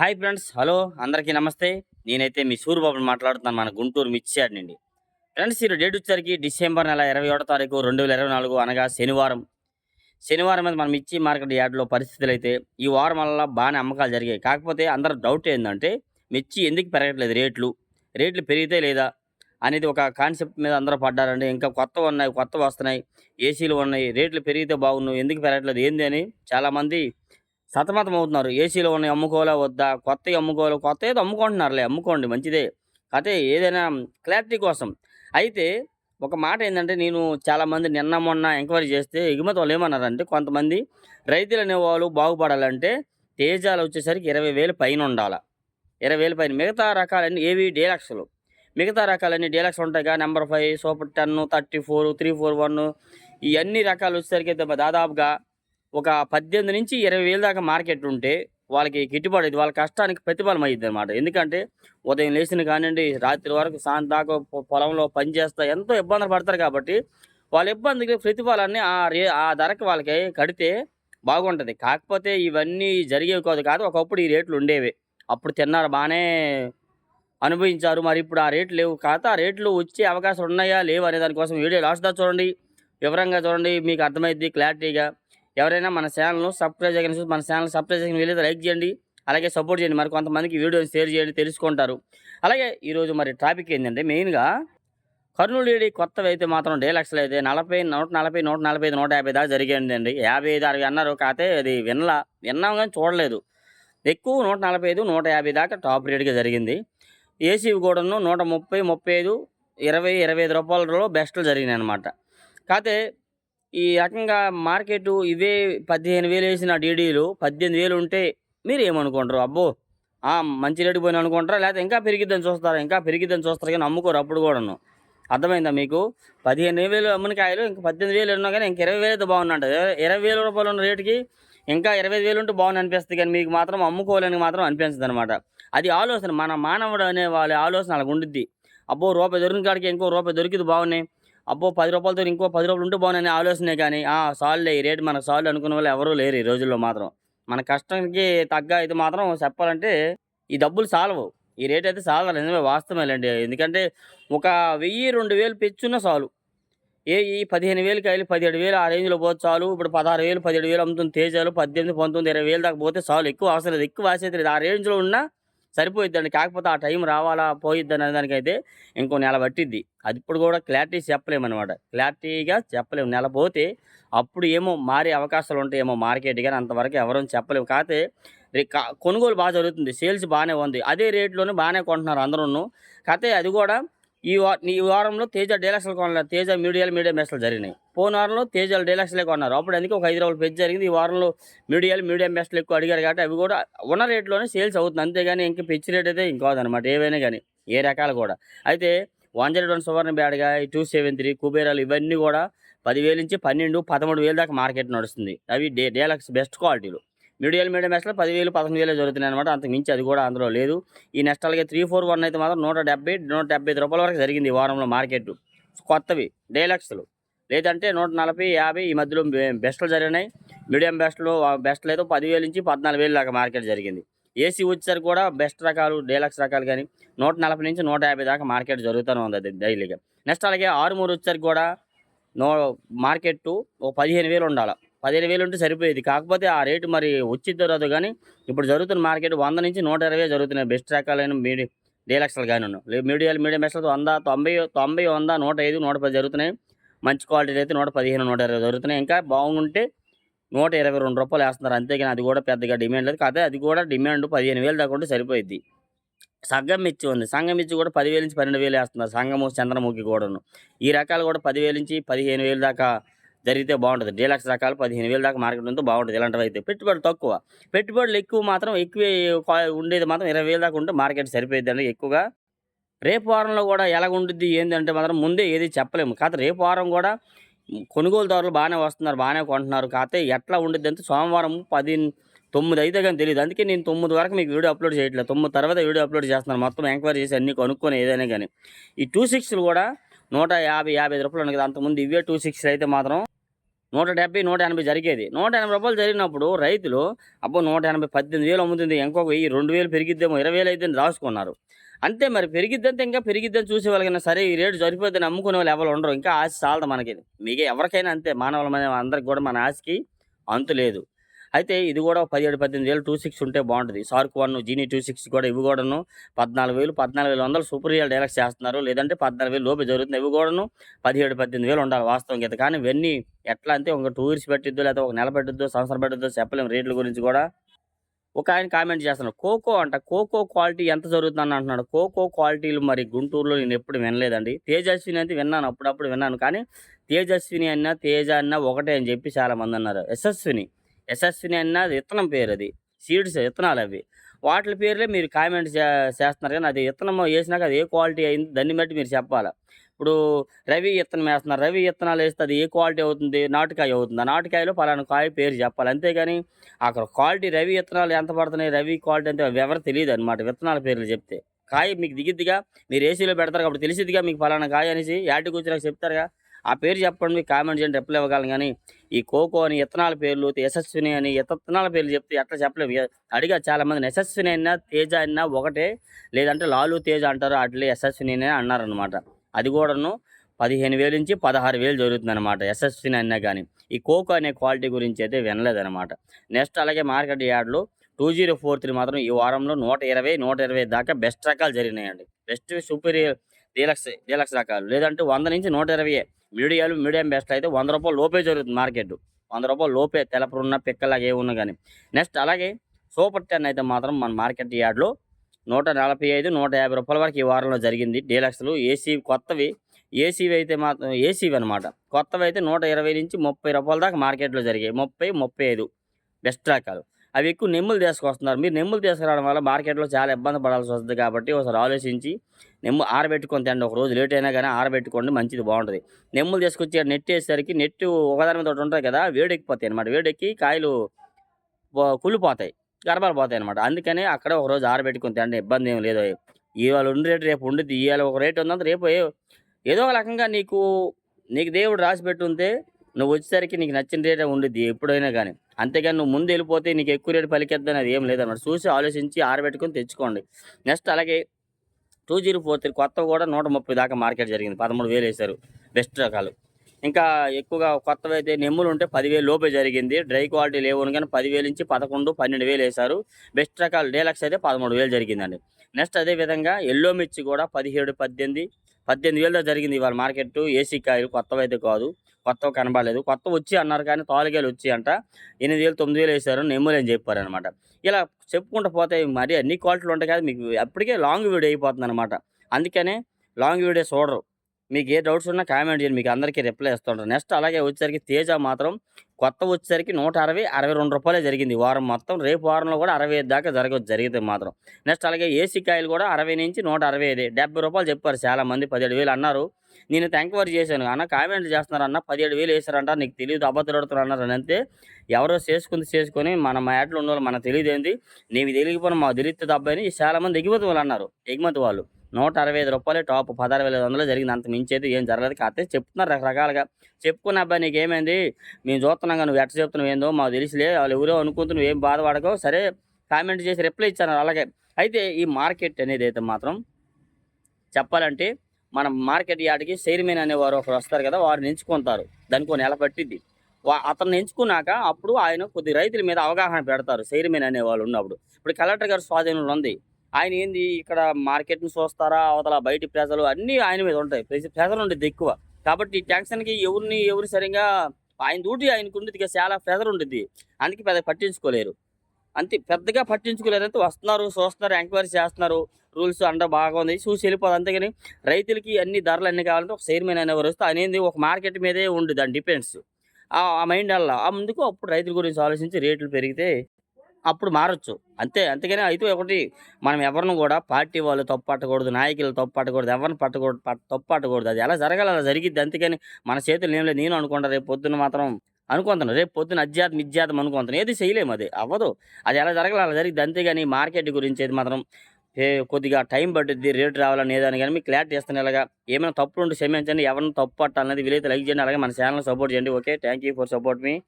Hi friends hello అందరికీ నమస్తే. నేనైతే మీ సూర్యబాబు మాట్లాడుతున్నాను మన గుంటూరు మిర్చియాడ్ నుండి. ఫ్రెండ్స్ ఈరోజు డేట్ వచ్చేసరికి డిసెంబర్ నెల ఇరవై ఒకటో తారీఖు రెండు వేల ఇరవై నాలుగు అనగా శనివారం. శనివారం మీద మన మిర్చి మార్కెట్ యార్డ్లో పరిస్థితులు అయితే ఈ వారం వల్ల బాగానే అమ్మకాలు జరిగాయి. కాకపోతే అందరు డౌట్ ఏంటంటే మిర్చి ఎందుకు పెరగట్లేదు? రేట్లు? రేట్లు పెరిగితే లేదా? అనేది ఒక కాన్సెప్ట్ మీద అందరూ పడ్డారండి. ఇంకా కొత్తవి ఉన్నాయి కొత్తవి వస్తున్నాయి ఏసీలు ఉన్నాయి రేట్లు పెరిగితే బాగున్నాయి ఎందుకు పెరగట్లేదు? ఏంది అని చాలామంది సతమతం అవుతున్నారు ఏసీలో ఉన్నాయి అమ్ముకోవాలా వద్దా? కొత్తవి అమ్ముకోవాలి? కొత్త ఏదో అమ్ముకుంటున్నారులే అమ్ముకోండి మంచిదే. అయితే ఏదైనా క్లారిటీ కోసం. అయితే ఒక మాట ఏంటంటే నేను చాలామంది నిన్న మొన్న ఎంక్వైరీ చేస్తే ఎగుమతి వాళ్ళు ఏమన్నారంటే కొంతమంది రైతులు అనేవాళ్ళు బాగుపడాలంటే తేజాలు వచ్చేసరికి ఇరవై వేలు పైన ఉండాలి. ఇరవై వేలు పైన. మిగతా రకాలన్నీ ఏవి? డీలక్స్లు. మిగతా రకాలన్నీ డీలక్స్ ఉంటాయిగా number five super ten thirty four three four one ఇవన్నీ రకాలు వచ్చేసరికి అయితే దాదాపుగా ఒక పద్దెనిమిది నుంచి ఇరవై వేల దాకా మార్కెట్ ఉంటే వాళ్ళకి గిట్టుబాటు అయింది వాళ్ళ కష్టానికి ప్రతిఫలం అయ్యింది అనమాట ఎందుకంటే ఉదయం లేచిన కానివ్వండి రాత్రి వరకు సాయంత్రం దాకా పొలంలో పనిచేస్తా ఎంతో ఇబ్బందులు పడతారు కాబట్టి వాళ్ళ ఇబ్బందికి ప్రతిఫలాన్ని ఆ రే ఆ ధరకి వాళ్ళకి కడితే బాగుంటుంది. కాకపోతే ఇవన్నీ జరిగేవి కాదు కాదు ఒకప్పుడు ఈ రేట్లు ఉండేవి. అప్పుడు తిన్నారు బాగానే అనుభవించారు. మరి ఇప్పుడు ఆ రేట్లు లేవు. కాకపోతే ఆ రేట్లు వచ్చే అవకాశం ఉన్నాయా లేవు అనే దానికోసం వీడియో లాస్ట్ దా చూడండి. వివరంగా చూడండి. మీకు అర్థమైద్ది క్లారిటీగా. ఎవరైనా మన ఛానల్ను సబ్స్క్రైబ్ చేయగలిగిన చూసి మన ఛానల్ సబ్స్క్రైబ్ చేయని వెళ్ళి లైక్ చేయండి. అలాగే సపోర్ట్ చేయండి. మరి కొంతమందికి వీడియోని షేర్ చేయండి తెలుసుకుంటారు. అలాగే ఈరోజు మరి ట్రాఫిక్ ఏంటంటే మెయిన్గా కర్నూలు ఏడి కొత్తవి అయితే మాత్రం డేలక్స్లు అయితే నలభై నూట నలభై నూట నలభై ఐదు నూట యాభై దాకా జరిగిందండి. యాభై ఐదు అరవై అన్నారు కాకపోతే అది వినలా విన్నాం కానీ చూడలేదు. ఎక్కువ నూట నలభై ఐదు నూట యాభై దాకా టాప్ రేట్గా జరిగింది. ఏసీ కూడాను నూట ముప్పై ముప్పై ఐదు ఇరవై ఇరవై ఐదు రూపాయలలో బెస్ట్లు జరిగినాయి అనమాట కాకపోతే ఈ రకంగా మార్కెట్ ఇవే పదిహేను వేలు వేసిన డీడీలు పద్దెనిమిది వేలు ఉంటే మీరు ఏమనుకుంటారు అబ్బో ఆ, మంచి రేటు పోయిన అనుకుంటారా? లేకపోతే ఇంకా పెరిగిద్దని చూస్తారా? ఇంకా పెరిగిద్దని చూస్తారు? కానీ అమ్ముకోరు అప్పుడు కూడాను. అర్థమైందా మీకు? పదిహేను వేలు అమ్మకాయలు ఇంకా పద్దెనిమిది వేలు ఉన్నా కానీ ఇంకా ఇరవై వేలు అయితే ఇరవై వేల రూపాయలు ఉన్న రేటుకి ఇంకా ఇరవై వేలు ఉంటే బాగుంది అనిపిస్తుంది కానీ మీకు మాత్రం అమ్ముకోవాలని మాత్రం అనిపించదు అనమాట అది ఆలోచన. మన మానవుడు అనే వాళ్ళ ఆలోచన అలా ఉండిద్ది. అబ్బో రూపాయి దొరికిన కాడికి ఇంకో రూపాయి దొరికింది బాగున్నాయి. అబ్బో పది రూపాయలతో ఇంకో పది రూపాయలు ఉంటే బాగున్నాయి ఆలోచనే కానీ ఆ సాల్లే ఈ రేటు మనకు సాల్వ్ అనుకునే వాళ్ళు ఎవరూ లేరు ఈ రోజుల్లో మాత్రం. మన కష్టానికి తగ్గ ఇది మాత్రం చెప్పాలంటే ఈ డబ్బులు సాలవు. ఈ రేట్ అయితే సాలవు నిజమే వాస్తవేలండి ఎందుకంటే ఒక వెయ్యి రెండు వేలు పెంచున్న చాలు ఏ ఈ పదిహేను వేలు కాయలు పదిహేడు వేలు ఆ రేంజ్లో పోతే చాలు. ఇప్పుడు పదహారు వేలు పదిహేడు వేలు అమ్ముతుంది తేజాలు పద్దెనిమిది పంతొమ్మిది ఇరవై వేలు దాకా పోతే చాలు ఎక్కువ అవసరం లేదు ఎక్కువ ఆశ లేదు. ఆ రేంజ్లో ఉన్నా సరిపోయిద్దండి. కాకపోతే ఆ టైం రావాలా పోయిద్ది అనే దానికైతే ఇంకో నెల పట్టిద్ది. అది ఇప్పుడు కూడా క్లారిటీ చెప్పలేము అనమాట క్లారిటీగా చెప్పలేము. నెల పోతే అప్పుడు ఏమో మారే అవకాశాలు ఉంటాయేమో మార్కెట్ కానీ అంతవరకు ఎవరూ చెప్పలేము. కాకపోతే కా- కొనుగోలు బాగా జరుగుతుంది. సేల్స్ బాగానే ఉంది. అదే రేట్లోనే బాగానే కొంటున్నారు అందరూ కాకపోతే అది కూడా ఈ వారం ఈ వారంలో తేజ డీలక్స్లు కొనలేదు. తేజ మీడియాలు మీడియం బెస్ట్లు జరిగినాయి. పోయిన వారంలో తేజాలు డీలక్స్లే కొన్నారు. అప్పుడు అందుకే ఒక ఐదు రూపాయలు పెంచి జరిగింది. ఈ వారంలో మీడియాలు మీడియం బెస్ట్లు ఎక్కువ అడిగారు కాబట్టి అవి కూడా ఉన్న రేట్లోనే సేల్స్ అవుతుంది అంతేగాని ఇంకా పెంచి రేట్ అయితే ఇంకోదనమాట ఏవైనా కానీ ఏ రకాలు కూడా. అయితే వన్ జీరో వన్ సువర్ణ బ్యాడ్గా ఈ టూ సెవెన్ త్రీ కుబేరాలు ఇవన్నీ కూడా పదివేల నుంచి పన్నెండు పదమూడు వేలు దాకా మార్కెట్ నడుస్తుంది. అవి డే డీలక్స్ బెస్ట్ క్వాలిటీలు. మీడియాలు మీడియం బెస్ట్లో పదివేలు పదకొండు వేలు జరుగుతున్నాయి అనమాట అంతకు మించి అది కూడా అందులో లేదు. ఈ నెక్స్ట్ అలాగే త్రీ ఫోర్ వన్ అయితే మాత్రం నూట డెబ్బై నూట డెబ్బై ఐదు రూపాయల వరకు జరిగింది ఈ వారంలో మార్కెట్. కొత్తవి డైలక్స్లు లేదంటే నూట నలభై యాభై ఈ మధ్యలో బెస్ట్లు జరిగినాయి. మీడియం బెస్ట్లు బెస్ట్లు అయితే పదివేలు నుంచి పద్నాలుగు వేలు దాకా మార్కెట్ జరిగింది. ఏసీ వచ్చేసరికి కూడా బెస్ట్ రకాలు డీలక్స్ రకాలు కానీ నూట నలభై నుంచి నూట యాభై దాకా మార్కెట్ జరుగుతూనే ఉంది అది డైలీగా. నెక్స్ట్ అలాగే ఆరుమూరు వచ్చేసరికి కూడా నో మార్కెట్ ఓ పదిహేను వేలు ఉండాలి. పదిహేను వేలు ఉంటే సరిపోయేది. కాకపోతే ఆ రేటు మరి వచ్చిద్దో రాదు కానీ ఇప్పుడు జరుగుతున్న మార్కెట్ వంద నుంచి నూట ఇరవై జరుగుతున్నాయి. బెస్ట్ రకాలైన మీడియం డీలక్స్లు కానీ ఉన్నాయి మీడియాలు మీడియం బెస్ట్లు వంద తొంభై తొంభై వంద నూట ఐదు నూట పది జరుగుతున్నాయి. మంచి క్వాలిటీ అయితే నూట పదిహేను నూట ఇరవై జరుగుతున్నాయి. ఇంకా బాగుంటే నూట ఇరవై రెండు రూపాయలు వేస్తున్నారు. అంతేగాని అది కూడా పెద్దగా డిమాండ్ లేదు. కాదే అది కూడా డిమాండ్ పదిహేను వేలు దాకా ఉంటే సరిపోయింది సంఘం మిర్చి ఉంది. సంఘం మిర్చి కూడా పదివేల నుంచి పన్నెండు వేలు వేస్తున్నారు. సంఘము చంద్రముఖి కూడాను. ఈ రకాలు కూడా పదివేల నుంచి పదిహేను వేలు దాకా జరిగితే బాగుంటుంది. డీలక్స్ రకాలు పదిహేను వేలు దాకా మార్కెట్ ఉంటే బాగుంటుంది. ఇలాంటివి అయితే పెట్టుబడి తక్కువ. పెట్టుబడులు ఎక్కువ మాత్రం ఎక్కువ ఉండేది మాత్రం ఇరవై వేలు దాకా ఉంటే మార్కెట్ సరిపోయింది అండి ఎక్కువగా. రేపు వారంలో కూడా ఎలాగుంటుంది ఏంటంటే మాత్రం ముందే ఏది చెప్పలేము. కాకపోతే రేపు వారం కూడా కొనుగోలుదారులు బాగానే వస్తున్నారు బాగానే కొంటున్నారు. కాకపోతే ఎట్లా ఉండిద్ది అంటే సోమవారం పది తొమ్మిది అయితే కానీ తెలియదు అందుకే నేను తొమ్మిది వరకు మీకు వీడియో అప్లోడ్ చేయట్లేదు. తొమ్మిది తర్వాత వీడియో అప్లోడ్ చేస్తున్నాను. మొత్తం ఎంక్వైరీ చేసి అన్ని కొనుక్కొని ఏదైనా కానీ. ఈ టూ సిక్స్లు కూడా నూట యాభై యాభై ఐదు రూపాయలు ఉన్నాయి కదా అంతకుముందు ఇవే టూ సిక్స్టీ అయితే మాత్రం నూట డెబ్బై నూట ఎనభై జరిగేది. నూట ఎనభై రూపాయలు జరిగినప్పుడు రైతులు అబ్బో నూట ఎనభై పద్దెనిమిది వేలు అమ్ముతుంది ఇంకొక వెయ్యి రెండు వేలు పెరిగిద్దేమో ఇరవై వేలు అయితే రాసుకున్నారు. అంతే మరి పెరిగిద్దంటే ఇంకా పెరిగిద్దని చూసే వాళ్ళకైనా సరే ఈ రేటు సరిపోద్దని అమ్ముకునే వాళ్ళు ఎవరు ఉండరు. ఇంకా ఆశ చాలదు మనకి. మీకు ఎవరికైనా అంతే మానవుల మీద అందరికి కూడా మన ఆశకి అంతు లేదు. అయితే ఇది కూడా పదిహేడు పద్దెనిమిది వేలు టూ సిక్స్ ఉంటే బాగుంటుంది. సార్క్ వన్ జీనీ టూ సిక్స్ కూడా ఇవి కూడాను పద్నాలుగు వేలు పద్నాలుగు వేల వందలు సూపర్ రియల్ డైలాక్స్ చేస్తున్నారు. లేదంటే పద్నాలుగు వేలు లోపే జరుగుతుంది. ఇవి కూడాను పదిహేడు పద్దెనిమిది వేలు ఉండాలి వాస్తవం అయితే. కానీ ఇవన్నీ ఎట్లా అంటే ఒక టూ ఇయర్స్ పెట్టిద్దో లేదా ఒక నెల పెట్టిద్దో సంవత్సరం పెట్టిద్దో చెప్పలేము రేట్ల గురించి కూడా. ఒక ఆయన కామెంట్ చేస్తున్నాడు. కోకో అంట. కోకో క్వాలిటీ ఎంత జరుగుతుందని అంటున్నాడు. కోకో క్వాలిటీలు మరి గుంటూరులో నేను ఎప్పుడు వినలేదండి. తేజస్విని అయితే విన్నాను. అప్పుడప్పుడు విన్నాను. కానీ తేజస్విని అన్నా తేజ అన్న ఒకటే అని చెప్పి చాలామంది అన్నారు. యశస్విని. యశస్విని అన్న అది విత్తనం పేరు అది. సీడ్స్ విత్తనాలు అవి. వాటి పేర్లే మీరు కామెంట్ చే- చేస్తున్నారు కానీ అది విత్తనం వేసినాక అది ఏ క్వాలిటీ అయింది? దాన్ని బట్టి మీరు చెప్పాలి? ఇప్పుడు రవి విత్తనం వేస్తున్నారు. రవి విత్తనాలు వేస్తే అది ఏ క్వాలిటీ అవుతుంది? నాటుకాయ అవుతుంది? ఆ నాటుకాయలో పలానా కాయ పేరు చెప్పాలి. అంతేగాని అక్కడ క్వాలిటీ రవి విత్తనాలు ఎంత పడుతున్నాయి? రవి క్వాలిటీ అంటే ఎవరు తెలియదు అనమాట విత్తనాల పేర్లు చెప్తే. కాయ మీకు దిగిద్దిగా మీరు ఏసీలో పెడతారు కాబట్టి తెలిసిద్దిగా మీకు పలానా కాయ అనేసి యాటికి వచ్చినాక చెప్తారుగా. ఆ పేరు చెప్పండి కామెంట్ చేయండి రిప్లై ఇవ్వగలను. కానీ ఈ కోకో అని విత్తనాల పేర్లు యశస్విని అని విత్తనాల పేర్లు చెప్తే ఎట్లా చెప్పలేము. అడిగా చాలామంది యశస్విని అయినా తేజ అయినా ఒకటే? లేదంటే లాలు తేజ అంటారు అట్లే యశస్విని అని అన్నారనమాట అది కూడాను పదిహేను వేలు నుంచి పదహారు వేలు జరుగుతుంది అనమాట యశస్విని అయినా కానీ. ఈ కోకో అనే క్వాలిటీ గురించి అయితే వినలేదన్నమాట. నెక్స్ట్ అలాగే మార్కెట్ యార్డ్లో టూ జీరో ఫోర్ త్రీ మాత్రం ఈ వారంలో నూట ఇరవై నూట ఇరవై దాకా బెస్ట్ రకాలు జరిగినాయండి. బెస్ట్ సూపీరియర్ డీలక్స్ డీలక్స్ రకాలు. లేదంటే వంద నుంచి నూట ఇరవై మీడియాలు మీడియం బెస్ట్ అయితే వంద రూపాయలు లోపే జరుగుతుంది మార్కెట్. వంద రూపాయలు లోపే తెలపరున్న పిక్కలాగా ఏ ఉన్నా కానీ నెక్స్ట్ అలాగే సూపర్ టెన్ అయితే మాత్రం మన మార్కెట్ యార్డ్లో నూట నలభై ఐదు నూట యాభై రూపాయల వరకు ఈ వారంలో జరిగింది. డీలక్స్లు ఏసీ కొత్తవి ఏసీవి అయితే మాత్రం ఏసీవి అనమాట కొత్తవి అయితే నూట ఇరవై నుంచి ముప్పై రూపాయల దాకా మార్కెట్లో జరిగాయి. ముప్పై ముప్పై ఐదు బెస్ట్ రకాలు. అవి ఎక్కువ నెమ్ములు తీసుకొస్తున్నారు. మీరు నెమ్ములు తీసుకురావడం వల్ల మార్కెట్లో చాలా ఇబ్బంది పడాల్సి వస్తుంది కాబట్టి ఒకసారి ఆలోచించి నెమ్ము ఆరబెట్టుకొని తిండి ఒక రోజు లేట్ అయినా కానీ ఆరబెట్టుకోండి మంచిది బాగుంటుంది. నెమ్ములు తీసుకొచ్చి నెట్ వేసేసరికి నెట్ ఒకదాని మీద ఒకటి ఉంటుంది కదా వేడెక్కిపోతాయి అనమాట వేడెక్కి కాయలు కుళ్ళిపోతాయి గర్భాలు పోతాయి అనమాట అందుకని అక్కడ ఒక రోజు ఆరబెట్టుకొని తిండి ఇబ్బంది ఏం లేదు. ఇవాళ ఉండి రేటు రేపు ఉండిద్ది. ఇవాళ ఒక రేటు ఉందంత రేపు ఏదో ఒక రకంగా నీకు నీకు దేవుడు రాసి పెట్టుంటే నువ్వు వచ్చేసరికి నీకు నచ్చిన రేటే ఉండిద్ది ఎప్పుడైనా కానీ అంతేగాని నువ్వు ముందు వెళ్ళిపోతే నీకు ఎక్కువ రేటు పలికేద్దని అది ఏం లేదన్నమాట. చూసి ఆలోచించి ఆరబెట్టుకొని తెచ్చుకోండి. నెక్స్ట్ అలాగే టూ జీరో ఫోర్ త్రీ కొత్తవి కూడా నూట ముప్పై దాకా మార్కెట్ జరిగింది. పదమూడు వేలు వేశారు. బెస్ట్ రకాలు. ఇంకా ఎక్కువగా కొత్తవి అయితే నెమ్ములు ఉంటే పదివేలు లోపే జరిగింది. డ్రై క్వాలిటీ లేవు కానీ పదివేలు నుంచి పదకొండు పన్నెండు వేలు వేశారు. బెస్ట్ రకాలు డేలక్స్ అయితే పదమూడు వేలు జరిగిందండి. నెక్స్ట్ అదే విధంగా ఎల్లో మిర్చి కూడా పదిహేడు పద్దెనిమిది పద్దెనిమిది వేలతో జరిగింది ఇవాళ మార్కెట్ ఏసీ కాయలు కొత్తవి అయితే కాదు. కొత్త కనబడలేదు. కొత్త వచ్చి అన్నారు కానీ తాలుగాయలు వచ్చి అంట. ఎనిమిది వేలు తొమ్మిది వేలు వేశారు నెమ్ములు అని చెప్పారు అనమాట ఇలా చెప్పుకుంటూ పోతే మరి అన్ని క్వాలిటీలు ఉంటాయి కదా మీకు అప్పటికే లాంగ్ వీడియో అయిపోతుంది అనమాట అందుకనే లాంగ్ వీడియో చూడరు. మీకు ఏ డౌట్స్ ఉన్నా కామెంట్ చేయండి మీకు అందరికీ రిప్లై ఇస్తుంటారు. నెక్స్ట్ అలాగే వచ్చేసరికి తేజ మాత్రం కొత్త వచ్చేసరికి నూట అరవై అరవై రెండు రూపాయలే జరిగింది. వారం మొత్తం రేపు వారంలో కూడా అరవై ఐదు దాకా జరగవచ్చు జరిగితే మాత్రం. నెక్స్ట్ అలాగే ఏసీ కాయలు కూడా అరవై నుంచి నూట అరవై ఐదు డెబ్బై రూపాయలు చెప్పారు చాలామంది పదిహేడు వేలు అన్నారు. నేను ఎంక్వైరీ చేశాను. అన్న కామెంట్ చేస్తున్నారు అన్న పదిహేడు వేలు వేసారంట నీకు తెలియదు అబద్ధపడుతున్నారు అన్నారు అని అంతే ఎవరో చేసుకుంది చేసుకొని మన మా యాడ్లో ఉన్న వాళ్ళు మనకు తెలియదేంది నీవి తెలియకపోయినా మాకు తెలియదు అబ్బాయిని చాలామంది ఎగుమతి వాళ్ళు అన్నారు. ఎగుమతి వాళ్ళు. నూట అరవై ఐదు రూపాయలు టాప్ పదహారు వేల ఐదు వందలు జరిగింది. అంత మించేది ఏం జరగలేదు. కాకపోతే చెప్తున్నారు రకరకాలుగా. చెప్పుకున్న అబ్బాయి నీకు ఏమైంది మేము చూస్తున్నాం కానీ నువ్వు ఎట్ట చెప్తున్నావు ఏందో మాకు తెలిసిలే. వాళ్ళు ఎవరో అనుకుంటున్నావు ఏం బాధపడకో. సరే కామెంట్ చేసి రిప్లై ఇచ్చాను అలాగే. అయితే ఈ మార్కెట్ అనేది అయితే మాత్రం చెప్పాలంటే మన మార్కెట్ యార్డ్కి చైర్మన్ అనేవారు ఒకరు వస్తారు కదా వారు ఎంచుకుంటారు. దానికి ఒక నెల పట్టిద్ది. వా- ఎంచుకున్నాక అప్పుడు ఆయన కొద్ది రైతుల మీద అవగాహన పెడతారు చైర్మన్ అనేవాళ్ళు ఉన్నప్పుడు. ఇప్పుడు కలెక్టర్ గారు స్వాధీనంలో ఉంది. ఆయన ఏంది? ఇక్కడ మార్కెట్ని చూస్తారా? అవతల బయటి ప్రజలు అన్నీ ఆయన మీద ఉంటాయి. ప్రజ- ప్రజలు ఉండేది ఎక్కువ. కాబట్టి ఈ టెన్షన్కి ఎవరిని ఎవరు సరిగా ఆయన డ్యూటీ ఆయనకు ఉండేది చాలా ప్రెజర్ ఉండేది. అందుకే పెద్ద పట్టించుకోలేరు. అంతే. పెద్దగా పట్టించుకోలేదంటే వస్తున్నారు చూస్తున్నారు ఎంక్వైరీ చేస్తున్నారు. రూల్స్ అంతా బాగుంది. చూసి వెళ్ళిపోదు. అంతేగాని రైతులకి అన్ని ధరలు అన్ని కావాలంటే ఒక చైర్మన్ అనేవారు వస్తే అనేది ఒక మార్కెట్ మీదే ఉంది దాని డిపెండ్స్ ఆ మైండ్ వల్ల. ముందుకు అప్పుడు రైతుల గురించి ఆలోచించి రేట్లు పెరిగితే అప్పుడు మారచ్చు. అంతే అంతేగాని అయితే ఒకటి మనం ఎవరిని కూడా పార్టీ వాళ్ళు తప్పు పట్టకూడదు నాయకులు తప్పు పట్టకూడదు ఎవరిని పట్టకూడదు పట్- తప్పు పట్టకూడదు అది ఎలా జరగాలి అలా జరిగిద్ది. అంతేగాని మన చేతులు ఏం లేదు నేను అనుకుంటా రేపు పొద్దున్న మాత్రం అనుకుంటాను రేపు పొద్దున్న అధ్యాత్మ ఇధ్యాత్మ అనుకుంటాను ఏది చేయలేము అది. అవ్వదు. అది ఎలా జరగాలి అలా జరిగింది అంతేగాని మార్కెట్ గురించి అయితే మాత్రం కొద్దిగా టైం పట్టుద్ది రేట్ రావాలని ఏదని కానీ మీకు క్లారిటీ ఇస్తాను ఇలాగా. ఏమైనా తప్పులు ఉంటే క్షమించండి. ఎవరిని తప్పు పట్టాలనేది వీలైతే లైక్ చేయండి. అలాగే మన ఛానల్ సపోర్ట్ చేయండి. Okay thank you for support me.